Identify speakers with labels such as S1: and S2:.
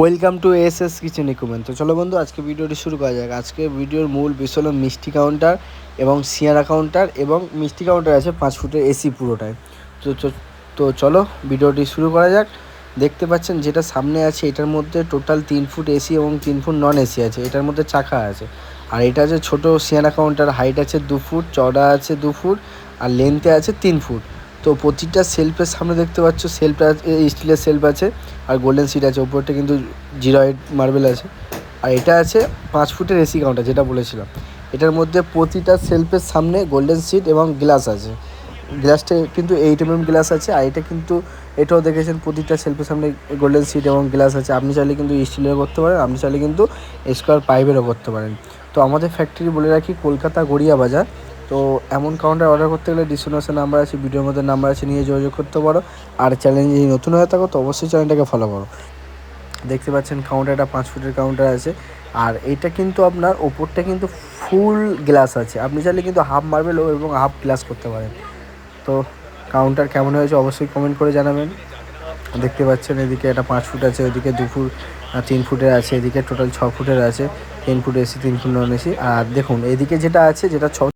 S1: Welcome to S S kitchen equipment তো চলো বন্ধু, আজকে ভিডিওটি শুরু করা যাক। আজকে ভিডিওর মূল বিষয় হলো মিষ্টি কাউন্টার এবং সিয়ারা কাউন্টার এবং মিষ্টি কাউন্টার আছে পাঁচ ফুটের এসি পুরোটাই তো, তো- চলো ভিডিওটি শুরু করা যাক। দেখতে পাচ্ছেন যেটা সামনে আছে, এটার মধ্যে টোটাল তিন ফুট এসি এবং তিন ফুট নন এসি আছে। এটার মধ্যে চাকা আছে। আর এটা আছে ছোটো সিয়ারা কাউন্টার হাইট আছে দু ফুট চড়া আছে দু ফুট, আর লেন্থে আছে তিন ফুট। তো প্রতিটা সেলফের সামনে দেখতে পাচ্ছ সেলফ স্টিলের সেলফ আছে, আর গোল্ডেন সিট আছে, ওপরটা কিন্তু জিরো এইট মার্বেল আছে। আর এটা আছে পাঁচ ফুটের এসি কাউন্টার যেটা বলেছিলাম। এটার মধ্যে প্রতিটা সেলফের সামনে গোল্ডেন সিট এবং গ্লাস আছে। গ্লাসটা কিন্তু এইট এম এম গ্লাস আছে, আর এটা কিন্তু, এটাও দেখেছেন প্রতিটা সেলফের সামনে গোল্ডেন সিট এবং গ্লাস আছে। আপনি চাইলে কিন্তু স্টিলেরও করতে পারেন, আপনি চাইলে কিন্তু স্কোয়ার পাইপেরও করতে পারেন। তো আমাদের ফ্যাক্টরি বলে রাখি, কলকাতা গড়িয়া বাজার। তো এমন কাউন্টার অর্ডার করতে গেলে ডিসক্রিপশনে নাম্বার আছে ভিডিওর মধ্যে নাম্বার আছে, নিয়ে যোগাযোগ করতে পারো। আর চ্যানেল যদি নতুন হয়ে থাকো, তো অবশ্যই চ্যানেলটাকে ফলো করো। দেখতে পাচ্ছেন কাউন্টারটা পাঁচ ফুটের কাউন্টার আছে। আর এটা কিন্তু আপনার ওপরটা কিন্তু ফুল গ্লাস আছে। আপনি চাইলে কিন্তু হাফ মার্বেল এবং হাফ গ্লাস করতে পারেন। তো কাউন্টার কেমন হয়েছে অবশ্যই কমেন্ট করে জানাবেন। দেখতে পাচ্ছেন এদিকে এটা পাঁচ ফুট আছে, ওদিকে দু ফুট তিন ফুটের আছে, এদিকে টোটাল ছ ফুটের আছে। তিন ফুট এসি তিন ফুট নন এসি আর দেখুন, এদিকে যেটা আছে, যেটা ছ